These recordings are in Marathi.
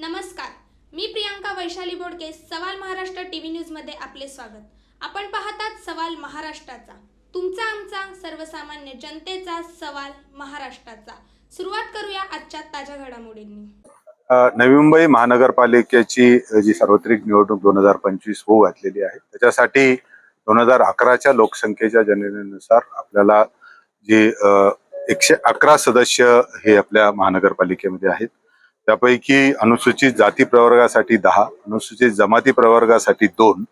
नमस्कार. मी प्रियांका वैशाली बोडके सवाल महाराष्ट्र टीव्ही व्ही न्यूजमध्ये आपले स्वागत. आपण पाहतात सवाल महाराष्ट्राचा. तुमचा आमचा सर्वसामान्य जनतेचा सवाल महाराष्ट्राचा. सुरुवात करूया आजच्या ताज्या घडामोडींनी. नवी मुंबई महानगरपालिकेची जी सार्वत्रिक निवडणूक दोन हजार पंचवीस होऊ घातलेली आहे त्याच्यासाठी दोन हजार अकराच्या लोकसंख्येच्या जनगणनेनुसार आपल्याला जे एकशे अकरा सदस्य हे आपल्या महानगरपालिकेमध्ये आहेत. त्यापैकी अनुसूचित जाती प्रवर्गासाठी दहा अनुसूचित जमाती प्रवर्गासाठी दोन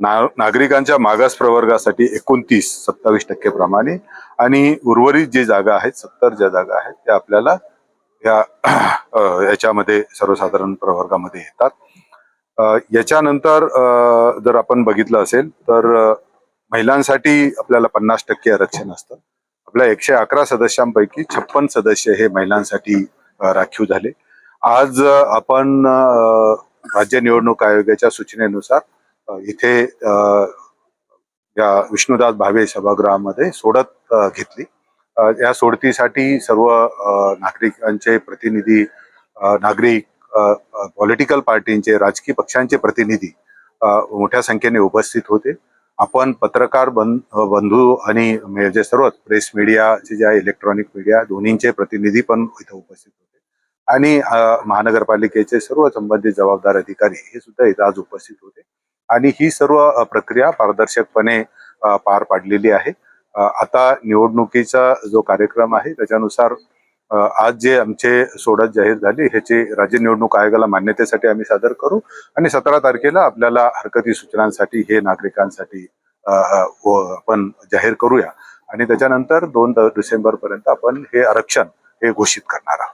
ना नागरिकांच्या मागास प्रवर्गासाठी एकोणतीस सत्तावीस टक्के प्रमाणे आणि उर्वरित जी जागा आहेत सत्तर ज्या जागा आहेत त्या आपल्याला या याच्यामध्ये सर्वसाधारण प्रवर्गामध्ये येतात. याच्यानंतर अ, जर आपण बघितलं असेल तर महिलांसाठी आपल्याला पन्नास टक्के आरक्षण असतं. आपल्या एकशे अकरा सदस्यांपैकी छप्पन सदस्य हे महिलांसाठी राखीव झाले. आज आपण राज्य निवडणूक आयोगाच्या सूचनेनुसार इथे अ, या विष्णुदास भावे सभागृहामध्ये सोडत घेतली. या सोडतीसाठी सर्व नागरिकांचे प्रतिनिधी नागरिक पॉलिटिकल पार्टींचे राजकीय पक्षांचे प्रतिनिधी मोठ्या संख्येने उपस्थित होते. आपण पत्रकार बंध बंधू आणि म्हणजे सर्व प्रेस मीडियाचे जे आहे इलेक्ट्रॉनिक मीडिया दोन्हींचे प्रतिनिधी पण इथं उपस्थित होते. आणि महानगरपालिकेचे सर्व संबंधित जबाबदार अधिकारी हे सुद्धा इथं आज उपस्थित होते. आणि ही सर्व प्रक्रिया पारदर्शकपणे पार पाडलेली आहे. आता निवडणुकीचा जो कार्यक्रम आहे त्याच्यानुसार आज जे आमचे सोडत जाहीर झाली ह्याचे राज्य निवडणूक आयोगाला मान्यतेसाठी आम्ही सादर करू आणि सतरा तारखेला आपल्याला हरकती सूचनांसाठी हे नागरिकांसाठी आपण जाहीर करूया. आणि त्याच्यानंतर दोन डिसेंबर पर्यंत आपण हे आरक्षण हे घोषित करणार आहोत.